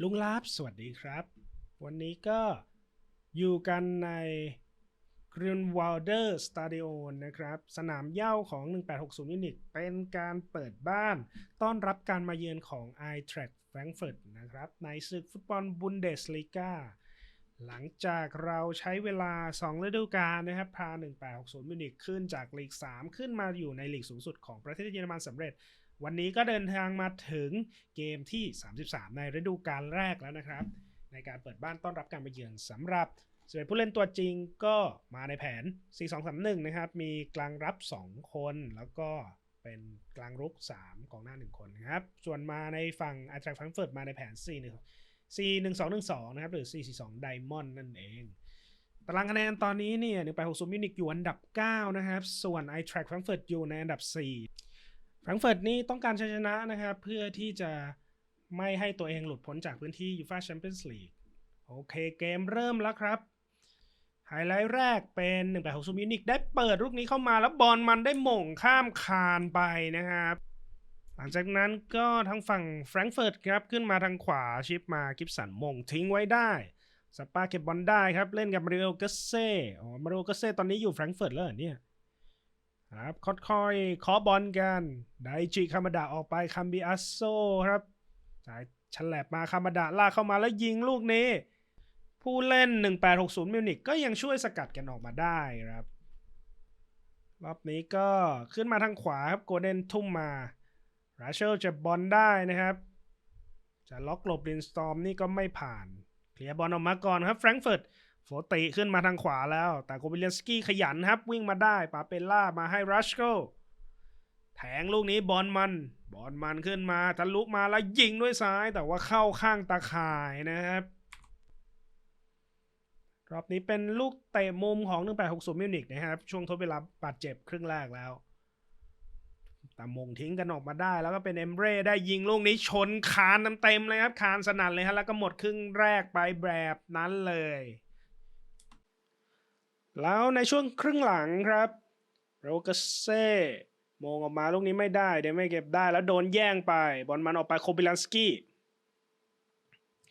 ลุงลาบสวัสดีครับ วันนี้ก็อยู่กันในกรีนวอลเดอร์สตาดิโอนะครับ สนามเย้าของ 1860ยูนิตเป็นการเปิดบ้าน ต้อนรับการมาเยือนของ i t r a c k Frankfurt นะครับ ในศึกฟุตบอลบุนเดสลีกาหลังจากเราใช้เวลา 2 ฤดูกาลนะครับ พา 1860ยูนิตขึ้นจากลีก 3 ขึ้นมาอยู่ในลีกสูงสุดของประเทศเยอรมันสำเร็จ วันนี้ก็เดินทางมาถึงเกมที่ 33 ในฤดูกาลแรกแล้วนะครับ ในการเปิดบ้านต้อนรับการมาเยือนสำหรับส่วนผู้เล่นตัวจริงก็มาในแผน 4-2-3-1 นะครับ มีกลางรับ 2 คน แล้วก็เป็นกลางรุก 3กองหน้า 1 คนนะครับ ส่วนมาในฝั่งอาจารย์ฟังเฟิร์ตมาในแผน 4 1 4-1-2-1-2 นะครับ หรือ 4-4-2 Diamond นั่นเอง ตารางคะแนนตอนนี้เนี่ย160มินิกอยู่อันดับ 9 นะครับ ส่วน i t r a c k Frankfurt อยู่ในอันดับ 4 แฟรงเฟิร์ตนี่ต้องการชัยชนะนะครับ เพื่อที่จะไม่ให้ตัวเองหลุดพ้นจากพื้นที่ยูฟาแชมเปี้ยนส์ลีกโอเคเกมเริ่มแล้วครับไฮไลท์แรกเป็น186มินิกได้เปิดลูกนี้เข้ามาแล้วบอลมันได้หม่งข้ามคานไปนะครับ หลังจากนั้นก็ทางฝั่งแฟรงเฟิร์ตครับขึ้นมาทางขวาชิปมากิฟสันมงทิ้งไว้ได้สปาเก็บบอลได้ครับ เล่นกับมาริโอเกเซ่อ๋อมาริโอเกเซ่ตอนนี้อยู่แฟรงเฟิร์ตแล้วเนี่ย ครับค่อยๆเคาะบอลกันไดจิคามาดะออกไปคัมบิอัสโซครับจ่ายฉลับมาคามาดะลากเข้ามาแล้วยิงลูกนี้ ผู้เล่น 1860มิวนิกก็ยังช่วยสกัดกันออกมาได้ครับ รอบนี้ก็ขึ้นมาทางขวาครับโกเดนทุ่มมาราเชลจะบอลได้นะครับ จะล็อกหลบลินสตอมนี่ก็ไม่ผ่าน เคลียร์บอลออกมาก่อนครับแฟรงก์เฟิร์ต โฟติขึ้นมาทางขวาแล้ว แต่โกบิเลนสกี้ขยันครับ วิ่งมาได้ปาเปล่ามาให้รัชโกแทงลูกนี้บอลมัน บอลมันขึ้นมาทะลุมาแล้วยิงด้วยซ้าย แต่ว่าเข้าข้างตาข่ายนะครับ รอบนี้เป็นลูกเตะมุมของ 1860 มิวนิกนะครับ ช่วงทดเวลาบาดเจ็บครึ่งแรกแล้วแต่มงทิ้งกันออกมาได้แล้วก็เป็นเอมเร่ได้ยิงลูกนี้ชนคานเต็มๆเลยครับ คานสนั่นเลยฮะแล้วก็หมดครึ่งแรกไปแบบนั้นเลย แล้วในช่วงครึ่งหลังครับโรกเซ่มงออกมาลูกนี้ไม่ได้เดไม่เก็บได้แล้วโดนแย่งไป บอลมันออกไปโคบิลันสกี้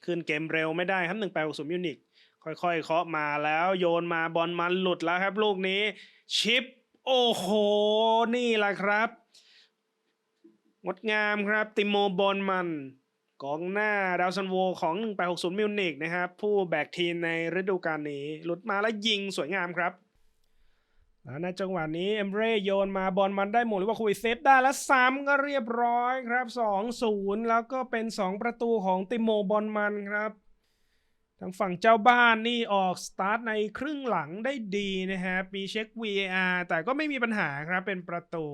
ขึ้นเกมเร็วไม่ได้ครับ1 8 6 0มิวนิกค่อยๆเคาะมาแล้วโยนมาบอลมันหลุดแล้วครับ ลูกนี้ชิป โอ้โห นี่แหละครับ งดงามครับติโมบอลมัน กองหน้าดาวซันโวของ 1860 มิวนิกนะครับ ผู้แบกทีมในฤดูกาลนี้ หลุดมาแล้วยิงสวยงามครับแล้วในจังหวะนี้ เอมเร่โยนมาบอลมันได้หมดหรือว่าคุยเซฟได้แล้วซ้ำก็เรียบร้อยครับ 2-0 แล้วก็เป็น 2 ประตูของติโมบอลมันครับทางฝั่งเจ้าบ้านนี่ออกสตาร์ทในครึ่งหลังได้ดีนะครับมีเช็ค VAR แต่ก็ไม่มีปัญหาครับเป็นประตู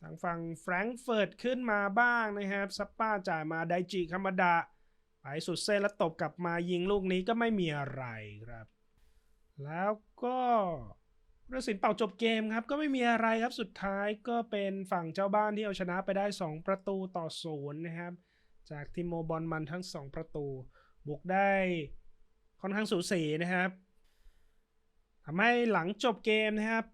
ทางฝั่งแฟรงก์เฟิร์ตขึ้นมาบ้างนะครับซัปป้าจ่ายมาไดจิคามาดะไปสุดเส้นแล้วตบกลับมายิงลูกนี้ก็ไม่มีอะไรครับ แล้วก็รสินเป่าจบเกมครับ ก็ไม่มีอะไรครับสุดท้ายก็เป็นฝั่งเจ้าบ้านที่เอาชนะไปได้ 2 ประตูต่อศูนย์นะครับ จากทีมโมบอลมันทั้ง 2 ประตู บุกได้ค่อนข้างสูสีนะครับทำให้หลังจบเกมนะครับ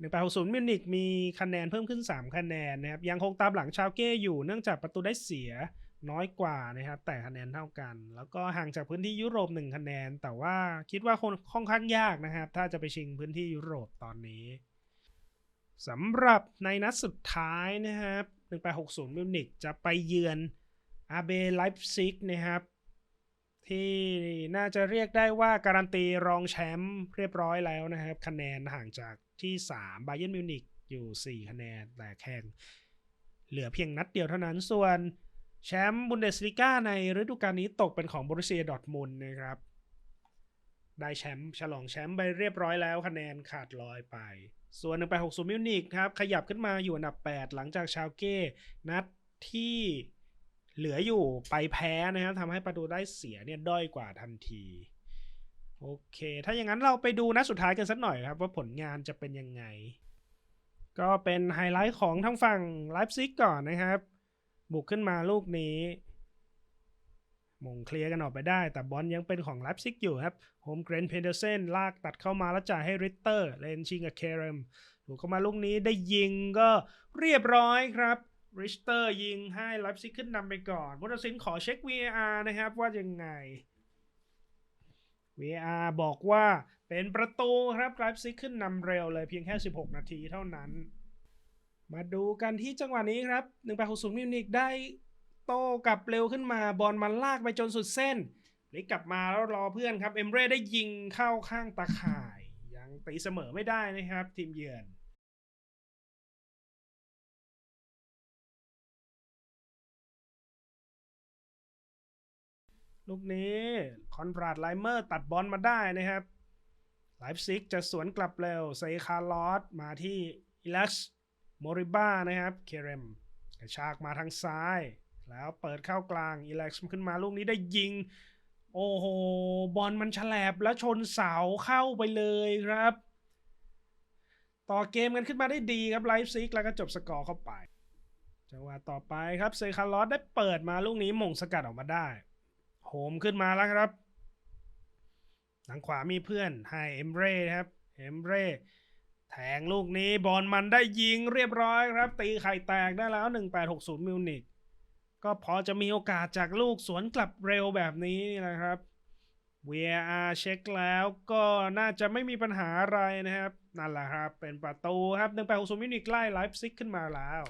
1860มิวนิกมีคะแนนเพิ่มขึ้น 3 คะแนนนะครับยังคงตามหลังชาวเก้อยู่เนื่องจากประตูได้เสียน้อยกว่านะครับ แต่คะแนนเท่ากัน แล้วก็ห่างจากพื้นที่ยุโรป 1 คะแนน แต่ว่าคิดว่าคนค่อนข้างยากนะครับ ถ้าจะไปชิงพื้นที่ยุโรปตอนนี้สำหรับในนัดสุดท้ายนะครับ 1860 มิวนิกจะไปเยือนอาเบไลฟ์ซิกนะครับ ที่น่าจะเรียกได้ว่าการันตีรองแชมป์เรียบร้อยแล้วนะครับ คะแนนห่างจากที่3บาเย r n m มิวนิกอยู่ 4 คะแนน แต่แข่งเหลือเพียงนัดเดียวเท่านั้น ส่วนแชมป์บุนเดสลิก้าในฤดูกาลนี้ตกเป็นของบรุเซียดอทมุนนะครับ ได้แชมป์ฉลองแชมป์ไปเรียบร้อยแล้วคะแนนขาดลอยไป ส่วน160มิวนิกครับ ขยับขึ้นมาอยู่อันดับ 8 หลังจากชาวเก้ นัดที่ เหลืออยู่ไปแพ้นะครับทำให้ประตูได้เสียเนี่ยด้อยกว่าทันทีโอเค ถ้าอย่างนั้นเราไปดูนัดสุดท้ายกันสักหน่อยครับว่าผลงานจะเป็นยังไง ก็เป็นไฮไลท์ของทั้งฝั่งไลฟ์ซิกก่อนนะครับ บุกขึ้นมาลูกนี้มงเคลียร์กันออกไปได้ แต่บอลยังเป็นของไลฟ์ซิกอยู่ครับโฮมเกรนเพนเดอร์เซนลากตัดเข้ามาแล้วจ่ายให้ริตเตอร์เลนชิงกับเคเรมถูกเข้ามาลูกนี้ได้ยิงก็เรียบร้อยครับ ริชเตอร์ยิงให้ไลฟ์ซิกขึ้นนำไปก่อนพุทธศิลป์ขอเช็ค VAR นะครับว่ายังไง VAR บอกว่าเป็นประตูครับไลฟ์ซิกขึ้นนำเร็วเลยเพียงแค่ 16 นาทีเท่านั้น มาดูกันที่จังหวะนี้ครับ1860มิวนิกได้โต้กลับเร็วขึ้นมาบอลมันลากไปจนสุดเส้นพลิกกลับมาแล้วรอเพื่อนครับ เอมเร่ได้ยิงเข้าข้างตาข่าย ยังตีเสมอไม่ได้นะครับ ทีมเยือน ลูกนี้คอนราดไลเมอร์ตัดบอลมาได้นะครับไลฟ์ซิกจะสวนกลับเร็วเซคาร์ลอสมาที่อิลักซ์โมริบ้านะครับเคเรมกระชากมาทางซ้าย แล้วเปิดเข้ากลางอิลักซ์ขึ้นมาลูกนี้ได้ยิง โอ้โห บอลมันฉลบแล้วชนเสาเข้าไปเลยครับ ต่อเกมกันขึ้นมาได้ดีครับไลฟ์ซิกแล้วก็จบสกอร์เข้าไปจังหวะต่อไปครับเซคาร์ลอสได้เปิดมาลูกนี้หม่งสกัดออกมาได้ โหมขึ้นมาแล้วครับทางขวามีเพื่อนให้เอมเร่ครับเอมเร่แทงลูกนี้บอลมันได้ยิงเรียบร้อยครับ ตีไข่แตกได้แล้ว 1860 มิวนิกก็พอจะมีโอกาสจากลูกสวนกลับเร็วแบบนี้นะครับ VAR เช็คแล้วก็น่าจะไม่มีปัญหาอะไรนะครับ นั่นแหละครับ เป็นประตูครับ 1860 มิวนิกไล่ไลฟ์ซิกขึ้นมาแล้ว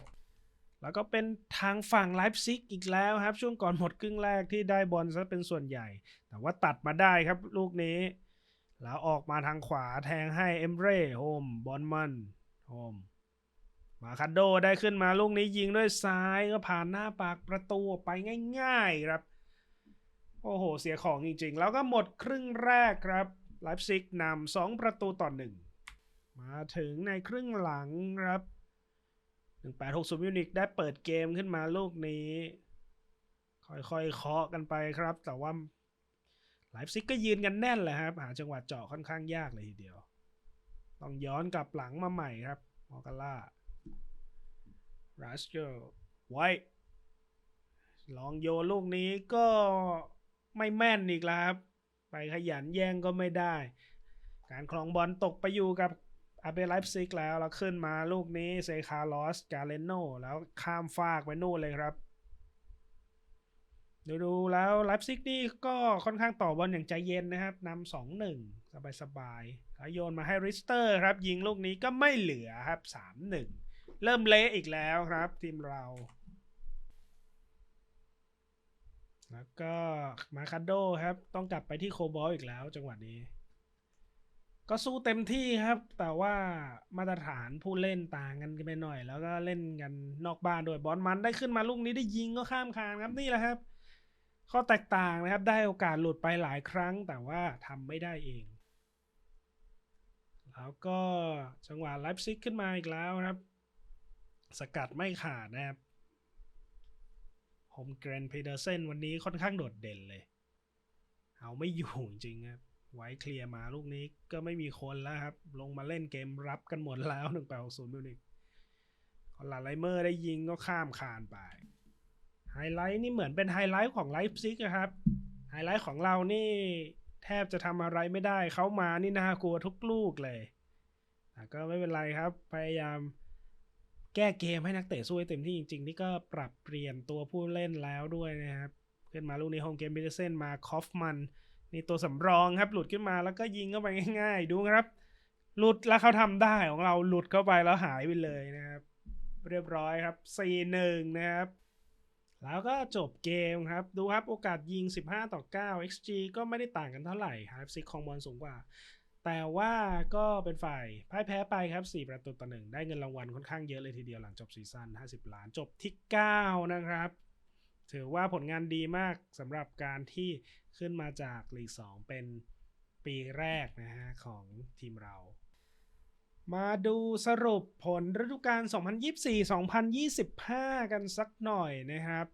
แล้วก็เป็นทางฝั่งไลฟ์ซิกอีกแล้วครับ ช่วงก่อนหมดครึ่งแรกที่ได้บอลซะเป็นส่วนใหญ่ แต่ว่าตัดมาได้ครับลูกนี้ แล้วออกมาทางขวาแทงให้เอมเร่โฮมบอลมันโฮมมาคาโดได้ขึ้นมาลูกนี้ยิงด้วยซ้ายก็ผ่านหน้าปากประตูไปง่าย ๆครับ โอ้โห เสียของจริงๆ แล้วก็หมดครึ่งแรกครับไลฟ์ซิกนำสองประตูต่อหนึ่งมาถึงในครึ่งหลังครับ 1860มิวนิกได้เปิดเกมขึ้นมาลูกนี้ ค่อยๆเคาะกันไปครับ แต่ว่าไลฟ์ซิกก็ยืนกันแน่นเลยครับ หาจังหวะเจาะค่อนข้างยากเลยทีเดียว ต้องย้อนกลับหลังมาใหม่ครับมอร์กาล่ารัสเจอร์ไว้ลองโยลูกนี้ก็ไม่แม่นอีกแล้วครับ ไปขยันแย่งก็ไม่ได้ การคลองบอลตกไปอยู่กับ อาเบไลฟ์ซิกแล้วแล้วขึ้นมาลูกนี้เซคาร์ลอสกาเลโนแล้วข้ามฟากไปนู่นเลยครับดูดูแล้วไลฟ์ซิกนี่ก็ค่อนข้างต่อบอลอย่างใจเย็นนะครับนำสองหนึ่งสบายสบายๆแล้วโยนมาให้ริสเตอร์ครับ ยิงลูกนี้ก็ไม่เหลือครับสามหนึ่งเริ่มเละอีกแล้วครับทีมเรา แล้วก็มาคาโดครับ ต้องกลับไปที่โคบอลอีกแล้วจังหวะนี้ ก็สู้เต็มที่ครับ แต่ว่ามาตรฐานผู้เล่นต่างกันไปหน่อย แล้วก็เล่นกันนอกบ้านด้วยบอลมันได้ขึ้นมาลูกนี้ได้ยิงก็ข้ามคานครับนี่แหละครับ ข้อแตกต่างนะครับ ได้โอกาสหลุดไปหลายครั้ง แต่ว่าทำไม่ได้เอง แล้วก็จังหวะไลฟ์ซิกขึ้นมาอีกแล้วครับ สกัดไม่ขาดนะครับโฮมเกรนเพเดอร์เซนวันนี้ค่อนข้างโดดเด่นเลย เอาไม่อยู่จริงครับ ไว้เคลียร์มาลูกนี้ก็ไม่มีคนแล้วครับ ลงมาเล่นเกมรับกันหมดแล้ว1 8 6 0มิวนิกคอนลาไลเมอร์ได้ยิงก็ข้ามคานไป ไฮไลท์นี่เหมือนเป็นไฮไลท์ของไลฟ์ซิกนะครับ ไฮไลท์ของเรานี่แทบจะทำอะไรไม่ได้เขามานี่น่ากลัวทุกลูกเลยแต่ก็ไม่เป็นไรครับ พยายามแก้เกมให้นักเตะสู้ให้เต็มที่จริงๆ นี่ก็ปรับเปลี่ยนตัวผู้เล่นแล้วด้วยนะครับ ขึ้นมาลูกนี้โฮมเกมบิเดเซนมาคอฟมัน นี่ตัวสำรองครับ หลุดขึ้นมาแล้วก็ยิงเข้าไปง่ายๆ ดูครับ หลุดแล้วเขาทำได้ของเราหลุดเข้าไปแล้วหายไปเลยนะครับ เรียบร้อยครับ4-1นะครับ แล้วก็จบเกมครับ ดูครับโอกาสยิง 15 ต่อ 9 XG ก็ไม่ได้ต่างกันเท่าไหร่ฮาร์ฟซิกของบอลสูงกว่า แต่ว่าก็เป็นฝ่ายพ่ายแพ้ไปครับ 4 ประตูต่อหนึ่งได้เงินรางวัลค่อนข้างเยอะเลยทีเดียวหลังจบซีซั่น50 ล้านจบที่ 9 นะครับ ถือว่าผลงานดีมากสำหรับการที่ขึ้นมาจากลีก 2 เป็นปีแรกนะฮะของทีมเรา มาดูสรุปผลฤดูกาล 2024-2025 กันสักหน่อยนะครับ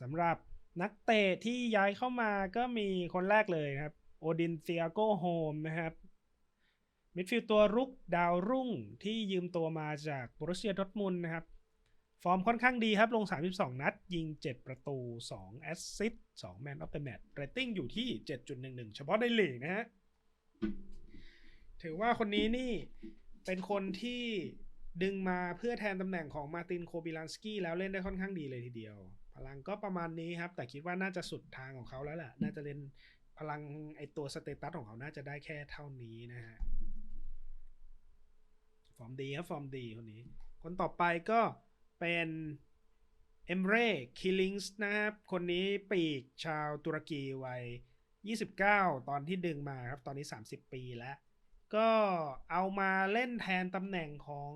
สำหรับนักเตะที่ย้ายเข้ามาก็มีคนแรกเลยครับโอดินเซียโกโฮมนะครับมิดฟิลด์ตัวรุกดาวรุ่งที่ยืมตัวมาจากบรุเซียดอร์ทมุนนะครับ ฟอร์มค่อนข้างดีครับ ลง 32 นัด ยิง 7 ประตู 2 แอสซิสต์2แมนออฟเดอะแมตช์เรตติ้งอยู่ที่ 7.11 เฉพาะในลีกนะฮะ ถือว่าคนนี้นี่เป็นคนที่ดึงมาเพื่อแทนตำแหน่งของมาตินโคบิลันสกี้แล้วเล่นได้ค่อนข้างดีเลยทีเดียว พลังก็ประมาณนี้ครับ แต่คิดว่าน่าจะสุดทางของเขาแล้วแหละน่าจะเล่นพลังไอตัวสเตตัสของเขาน่าจะได้แค่เท่านี้นะฮะ ฟอร์มดีครับ ฟอร์มดีคนนี้ คนต่อไปก็ เป็นเอมเร่คิลิงส์นะครับ คนนี้ปีกชาวตุรกีวัย 29 ตอนที่ดึงมาครับ ตอนนี้ 30 ปีแล้ว ก็เอามาเล่นแทนตำแหน่งของ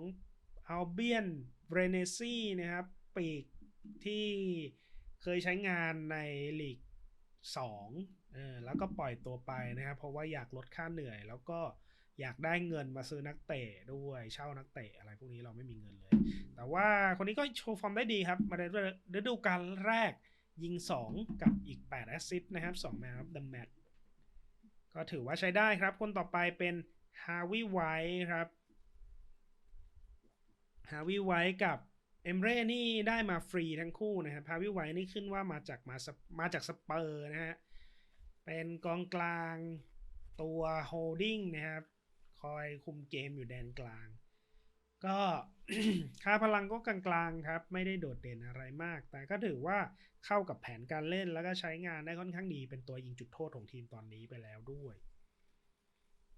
อัลเบียนเรเนซี่นะครับ ปีกที่เคยใช้งานในลีก2เออแล้วก็ปล่อยตัวไปนะครับ เพราะว่าอยากลดค่าเหนื่อยแล้วก็ อยากได้เงินมาซื้อนักเตะด้วยเช่านักเตะอะไรพวกนี้เราไม่มีเงินเลย แต่ว่าคนนี้ก็โชว์ฟอร์มได้ดีครับ มาในฤดูกาลแรกยิง 2 กับอีก 8 แอสซิสต์นะครับ2แมตช์ครับดัมแมตก็ถือว่าใช้ได้ครับ คนต่อไปเป็นฮาวิไวท์ครับฮาวิไวท์กับเอมเร่นี่ได้มาฟรีทั้งคู่นะครับฮาวิไวท์นี่ขึ้นว่ามาจากมามาจากสเปอร์นะฮะเป็นกองกลางตัวโฮลดิ้งนะครับ คอยคุมเกมอยู่แดนกลาง ก็ค่าพลังก็กลางๆครับ ไม่ได้โดดเด่นอะไรมาก แต่ก็ถือว่าเข้ากับแผนการเล่นแล้วก็ใช้งานได้ค่อนข้างดีเป็นตัวยิงจุดโทษของทีมตอนนี้ไปแล้วด้วย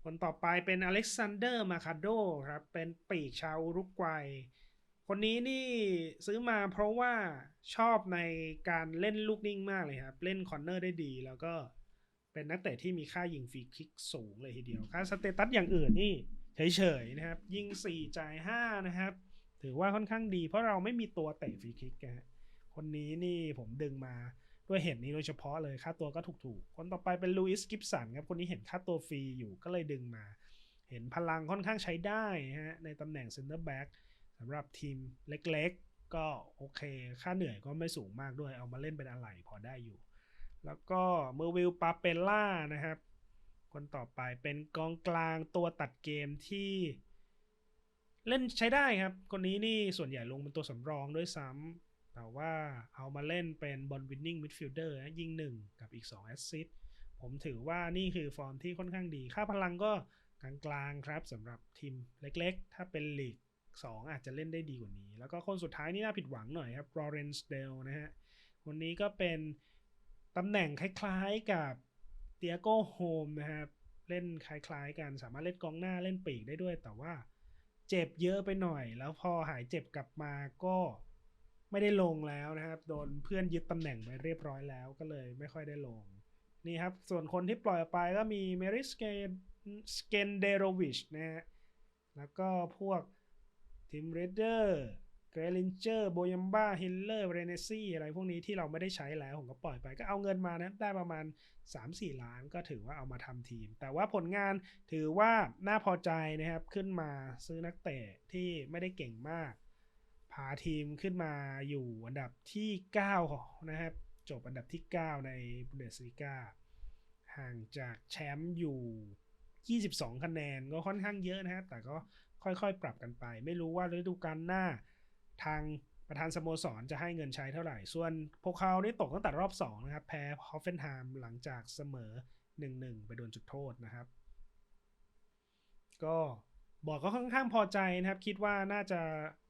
คนต่อไปเป็นอเล็กซานเดอร์มาคาโดครับเป็นปีกชาวอุรุกวัยคนนี้นี่ซื้อมาเพราะว่าชอบในการเล่นลูกนิ่งมากเลยครับ เล่นคอร์เนอร์ได้ดีแล้วก็ เป็นนักเตะที่มีค่ายิงฟรีคิกสูงเลยทีเดียวค่าสเตตัสอย่างอื่นนี่เฉยๆนะครับ ยิง 4 จ่าย 5 นะครับ ถือว่าค่อนข้างดีเพราะเราไม่มีตัวเตะฟรีคิกนะฮะคนนี้นี่ผมดึงมาด้วยเหตุนี้โดยเฉพาะเลยค่าตัวก็ถูกๆ คนต่อไปเป็นลูอิสกิฟสันครับ คนนี้เห็นค่าตัวฟรีอยู่ก็เลยดึงมา เห็นพลังค่อนข้างใช้ได้ฮะในตำแหน่งเซนเตอร์แบ็กสำหรับทีมเล็กๆ ก็โอเค ค่าเหนื่อยก็ไม่สูงมากด้วยเอามาเล่นเป็นอะไรพอได้อยู่ แล้วก็เมอร์วิลปาเปล่านะครับ คนต่อไปเป็นกองกลางตัวตัดเกมที่เล่นใช้ได้ครับ คนนี้นี่ส่วนใหญ่ลงเป็นตัวสำรองด้วยซ้ำแต่ว่าเอามาเล่นเป็นบอลวินนิ่งมิดฟิลเดอร์ยิง1กับอีก2แอสซิสผมถือว่านี่คือฟอร์มที่ค่อนข้างดี ค่าพลังก็กลางๆครับสำหรับทีมเล็กๆ ถ้าเป็นลีก2 อาจจะเล่นได้ดีกว่านี้ แล้วก็คนสุดท้ายนี่น่าผิดหวังหน่อยครับลอเรนซ์เดลนะฮะคนนี้ก็เป็น ตำแหน่งคล้ายๆกับเตียโกโฮมนะครับ เล่นคล้ายๆกันสามารถเล่นกองหน้าเล่นปีกได้ด้วย แต่ว่าเจ็บเยอะไปหน่อย แล้วพอหายเจ็บกลับมาก็ไม่ได้ลงแล้วนะครับ โดนเพื่อนยึดตำแหน่งไปเรียบร้อยแล้วก็เลยไม่ค่อยได้ลง นี่ครับ ส่วนคนที่ปล่อยออกไปก็มีเมริสเกสเกนเดโรวิชนะฮะแล้วก็พวกทีมเรเดอร์ เกรลินเจอร์โบยัมบ้าฮิลเลอร์เรเนซี่อะไรพวกนี้ที่เราไม่ได้ใช้แล้วผมก็ปล่อยไปก็เอาเงินมานะได้ประมาณ 3-4 ล้านก็ถือว่าเอามาทำทีม แต่ว่าผลงานถือว่าน่าพอใจนะครับ ขึ้นมาซื้อนักเตะที่ไม่ได้เก่งมาก พาทีมขึ้นมาอยู่อันดับที่ 9 นะครับ จบอันดับที่ 9 ในบุนเดสลีกาห่างจากแชมป์อยู่ 22 คะแนนก็ค่อนข้างเยอะนะครับ แต่ก็ค่อยๆ ปรับกันไป ไม่รู้ว่าฤดูกาลหน้า ทางประธานสโมสรจะให้เงินใช้เท่าไหร่ ส่วนพวกเขาได้ตกตั้งแต่รอบ 2 นะครับ แพ้ฮอฟเฟนไฮม์หลังจากเสมอ 1-1 ไปโดนจุดโทษนะครับ ก็บอกก็ค่อนข้างพอใจนะครับ คิดว่าน่าจะ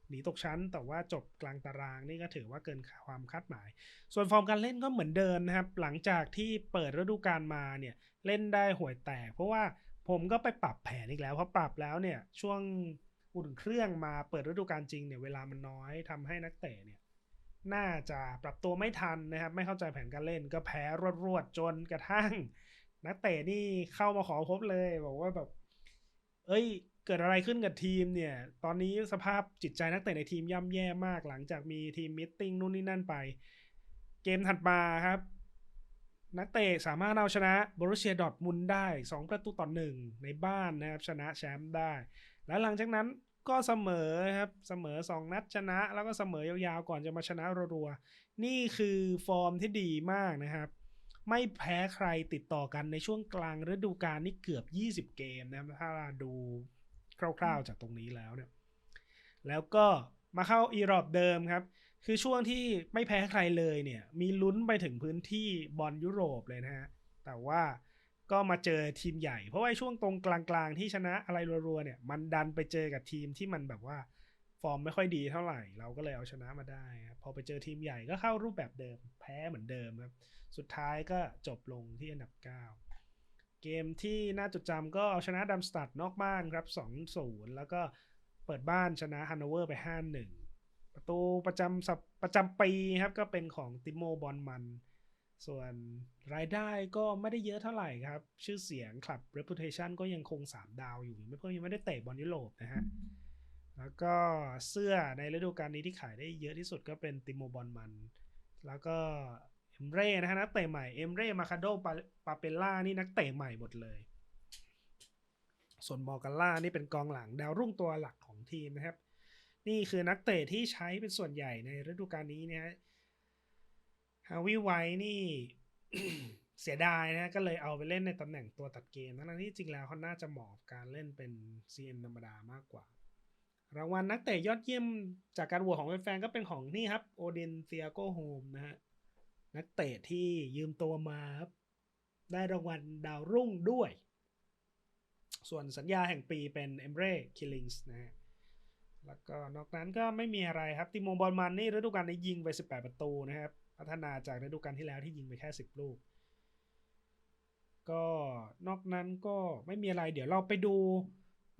หนีตกชั้น แต่ว่าจบกลางตารางนี่ก็ถือว่าเกินความคาดหมาย ส่วนฟอร์มการเล่นก็เหมือนเดิมนะครับ หลังจากที่เปิดฤดูกาลมาเนี่ยเล่นได้ห่วยแตก เพราะว่าผมก็ไปปรับแผนอีกแล้วเพราะปรับแล้วเนี่ยช่วง อุ่นเครื่องมาเปิดฤดูกาลจริงเนี่ยเวลามันน้อยทำให้นักเตะเนี่ยน่าจะปรับตัวไม่ทันนะครับ ไม่เข้าใจแผนการเล่นก็แพ้รวดๆจนกระทั่ง นักเตะนี่เข้ามาขอพบเลย บอกว่าแบบ เอ้ย เกิดอะไรขึ้นกับทีมเนี่ย ตอนนี้สภาพจิตใจนักเตะในทีมย่ำแย่มากหลังจากมีทีมมิทติ้งนู่นนี่นั่นไป เกมถัดมาครับ นักเตะสามารถเอาชนะบรุเซียดอทมุนได้ 2 ประตูต่อหนึ่งในบ้านนะครับ ชนะแชมป์ได้ แล้วหลังจากนั้นก็เสมอครับเสมอ 2 นัดชนะ แล้วก็เสมอยาวๆก่อนจะมาชนะรัวๆนี่คือฟอร์มที่ดีมากนะครับ ไม่แพ้ใครติดต่อกันในช่วงกลางฤดูกาลนี่เกือบ 20 เกมนะครับถ้าเราดูคร่าวๆจากตรงนี้แล้วเนี่ยแล้วก็มาเข้าอีรอบเดิมครับ คือช่วงที่ไม่แพ้ใครเลยเนี่ย มีลุ้นไปถึงพื้นที่บอลยุโรปเลยนะฮะแต่ว่า ก็มาเจอทีมใหญ่ เพราะว่าช่วงตรงกลางๆที่ชนะอะไรรัวๆเนี่ย มันดันไปเจอกับทีมที่มันแบบว่า ฟอร์มไม่ค่อยดีเท่าไหร่ เราก็เลยเอาชนะมาได้ครับพอไปเจอทีมใหญ่ก็เข้ารูปแบบเดิม แพ้เหมือนเดิมครับ สุดท้ายก็จบลงที่อันดับ 9 เกมที่น่าจดจำก็เอาชนะดัมสตัดนอกบ้านครับ 2-0 แล้วก็เปิดบ้านชนะฮันโนเวอร์ไป 5-1 ประตูประจำสัปประจำปีครับก็เป็นของติโมบอลมัน ส่วนรายได้ก็ไม่ได้เยอะเท่าไหร่ครับ ชื่อเสียงคลับ reputation ก็ยังคง 3 ดาวอยู่ไม่เพิ่งยังไม่ได้เตะบอลยุโรปนะฮะ แล้วก็เสื้อในฤดูกาลนี้ที่ขายได้เยอะที่สุดก็เป็นติโมบอลมัน แล้วก็เอ็มเร่นะฮะนักเตะใหม่เอ็มเร่มาคาโดปาปาเปล่านี่นักเตะใหม่หมดเลย ส่วนมอร์กาล่านี่เป็นกองหลังดาวรุ่งตัวหลักของทีมนะครับ นี่คือนักเตะที่ใช้เป็นส่วนใหญ่ในฤดูกาลนี้นะฮะ ฮาวิไวนี่ เสียดายนะ ก็เลยเอาไปเล่นในตำแหน่งตัวตัดเกมทั้งๆที่จริงแล้วเขาน่าจะเหมาะกับการเล่นเป็น CM ธรรมดามากกว่า รางวัลนักเตะยอดเยี่ยมจากการโหวตของแฟนๆก็เป็นของนี่ครับโอเดนเซียโกโฮมนะฮะนักเตะที่ยืมตัวมาครับได้รางวัลดาวรุ่งด้วย ส่วนสัญญาแห่งปีเป็นเอมเร่คิลลิงส์นะฮะแล้วก็นอกนั้นก็ไม่มีอะไรครับติโมบอลมันนี่ฤดูกาลนี้ยิงไป 18 ประตูนะครับ พัฒนาจากฤดูกาลที่แล้วที่ยิงไปแค่10ลูก ก็นอกนั้นก็ไม่มีอะไร เดี๋ยวเราไปดู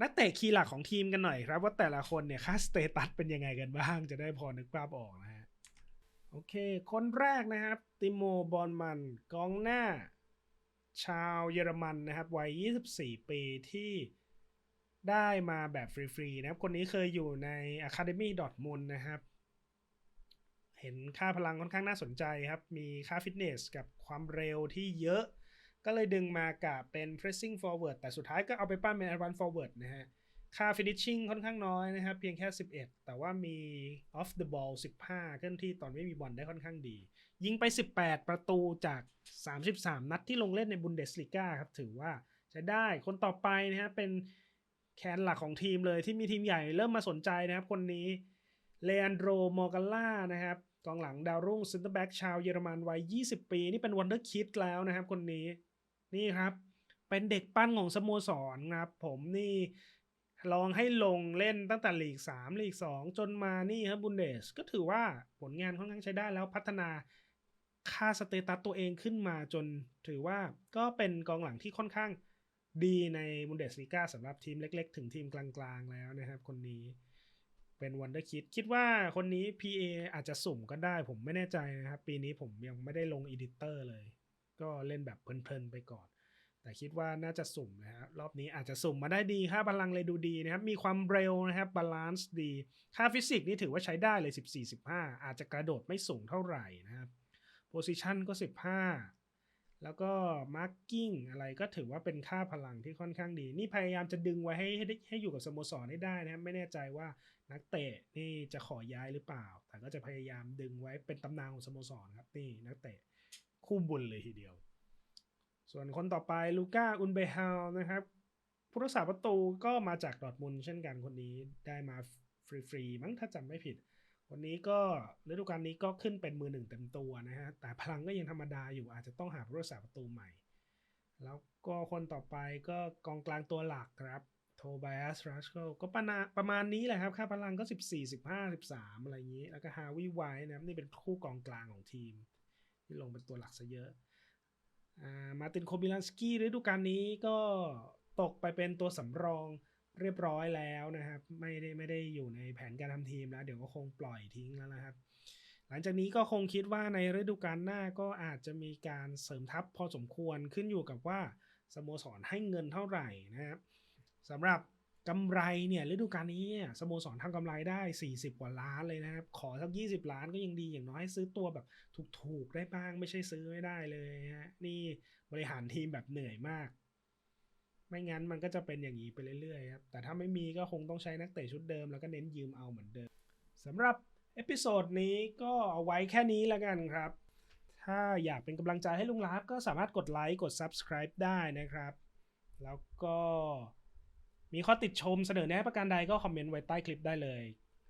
นักเตะคีย์หลักของทีมกันหน่อยครับ ว่าแต่ละคนเนี่ยค่าสเตตัสเป็นยังไงกันบ้าง จะได้พอนึกภาพออกนะฮะโอเค คนแรกนะครับ ติโมบอลมันกองหน้า ชาวเยอรมันนะครับ วัย 24 ปีที่ได้มาแบบฟรี ๆ นะครับ คนนี้เคยอยู่ใน Academy ดอทมุนนะครับ เห็นค่าพลังค่อนข้างน่าสนใจครับ มีค่าฟิตเนสกับความเร็วที่เยอะ ก็เลยดึงมากับเป็น pressing forward แต่สุดท้ายก็เอาไปปั้นเป็น advance forward นะฮะ ค่า finishing ค่อนข้างน้อยนะครับ เพียงแค่ 11 แต่ว่ามี off the ball 15 เคลื่อนที่ตอนไม่มีบอลได้ค่อนข้างดี ยิงไป 18 ประตูจาก 33 นัดที่ลงเล่นในบุนเดสลิก้าครับ ถือว่าใช้ได้คนต่อไปนะฮะเป็นแคนหลักของทีมเลยที่มีทีมใหญ่เริ่มมาสนใจนะครับคนนี้เลอันโดรมอร์กาล่านะครับ กองหลังดาวรุ่งเซนเตอร์แบ็กชาวเยอรมันวัย 20 ปี นี่เป็นวันเดอร์คิดแล้วนะครับ คนนี้นี่ครับ เป็นเด็กปั้นของสโมสรครับ ผมนี่ลองให้ลงเล่นตั้งแต่ลีก 3 ลีก 2 จนมานี่ครับบุนเดส ก็ถือว่าผลงานค่อนข้างใช้ได้แล้วพัฒนาค่าสเตตัสตัวเองขึ้นมาจนถือว่าก็เป็นกองหลังที่ค่อนข้างดีในบุนเดสลีกาสำหรับทีมเล็ก ๆ ถึงทีมกลางๆแล้วนะครับ คนนี้ เป็นวันเดอร์คิดคิดว่าคนนี้ PA อาจจะสุ่มก็ได้ผมไม่แน่ใจนะครับ ปีนี้ผมยังไม่ได้ลงอีดิเตอร์เลย ก็เล่นแบบเพลินๆไปก่อน แต่คิดว่าน่าจะสุ่มนะฮะรอบนี้อาจจะสุ่มมาได้ดีค่าพลังเลยดูดีนะครับ มีความเร็วนะครับบาลานซ์ดี ค่าฟิสิกส์นี่ถือว่าใช้ได้เลย 14-15 อาจจะกระโดดไม่สูงเท่าไหร่นะครับโพซิชันก็ 15 แล้วก็มาร์กิ้งอะไรก็ถือว่าเป็นค่าพลังที่ค่อนข้างดี นี่พยายามจะดึงไว้ให้ให้ให้อยู่กับสโมสรให้ได้นะครับไม่แน่ใจว่านักเตะนี่จะขอย้ายหรือเปล่า แต่ก็จะพยายามดึงไว้เป็นตำนานของสโมสรครับนี่นักเตะคู่บุญเลยทีเดียว ส่วนคนต่อไปลูก้าอุนเบฮาลนะครับผู้รักษาประตูก็มาจากดอทมุนเช่นกันคนนี้ได้มาฟรีๆมั้งถ้าจำไม่ผิด วันนี้ก็ฤดูกาลนี้ก็ขึ้นเป็นมือหนึ่งเต็มตัวนะฮะ แต่พลังก็ยังธรรมดาอยู่อาจจะต้องหาผู้รักษาประตูใหม่ แล้วก็คนต่อไปก็กองกลางตัวหลักครับโทบ i อัสรัชโกก็ประมาณประมาณนี้แหละครับค่าพลังก็ 14 15 13 อะไรอย่างนี้ แล้วก็ฮาวิไวนะครับ นี่เป็นคู่กองกลางของทีม ที่ลงเป็นตัวหลักซะเยอะอ่ามาตินโคบิลันสกี้ฤดูกาลนี้ก็ตกไปเป็นตัวสำรอง เรียบร้อยแล้วนะครับ ไม่ได้ไม่ได้อยู่ในแผนการทำทีมแล้ว เดี๋ยวก็คงปล่อยทิ้งแล้วนะครับ หลังจากนี้ก็คงคิดว่าในฤดูกาลหน้าก็อาจจะมีการเสริมทัพพอสมควรขึ้นอยู่กับว่าสโมสรให้เงินเท่าไหร่นะครับสำหรับกำไรเนี่ยฤดูกาลนี้เนี่ยสโมสรทำกำไรได้ 40 กว่าล้านเลยนะครับ ขอสัก 20 ล้านก็ยังดีอย่างน้อยซื้อตัวแบบถูกๆได้บ้างไม่ใช่ซื้อไม่ได้เลยฮะนี่บริหารทีมแบบเหนื่อยมาก ไม่งั้นมันก็จะเป็นอย่างนี้ไปเรื่อยๆครับ แต่ถ้าไม่มีก็คงต้องใช้นักเตะชุดเดิมแล้วก็เน้นยืมเอาเหมือนเดิมสำหรับเอพิโซดนี้ก็เอาไว้แค่นี้แล้วกันครับ ถ้าอยากเป็นกำลังใจให้ลุงลาฟก็สามารถกดไลค์กด Subscribe ได้นะครับ แล้วก็มีข้อติดชมเสนอแนะประการใดก็คอมเมนต์ไว้ใต้คลิปได้เลย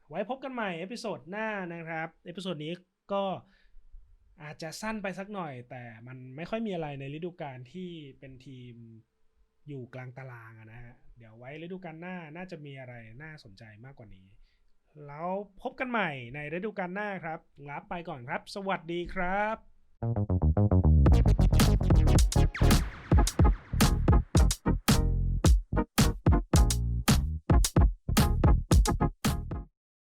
ไว้พบกันใหม่เอพิโซดหน้านะครับ เอพิโซดนี้ก็อาจจะสั้นไปสักหน่อย แต่มันไม่ค่อยมีอะไรในฤดูกาลที่เป็นทีม อยู่กลางตารางนะฮะเดี๋ยวไว้ฤดูกาลหน้าน่าจะมีอะไรน่าสนใจมากกว่านี้ แล้วพบกันใหม่ในฤดูกาลหน้าครับลาไปก่อนครับ สวัสดีครับ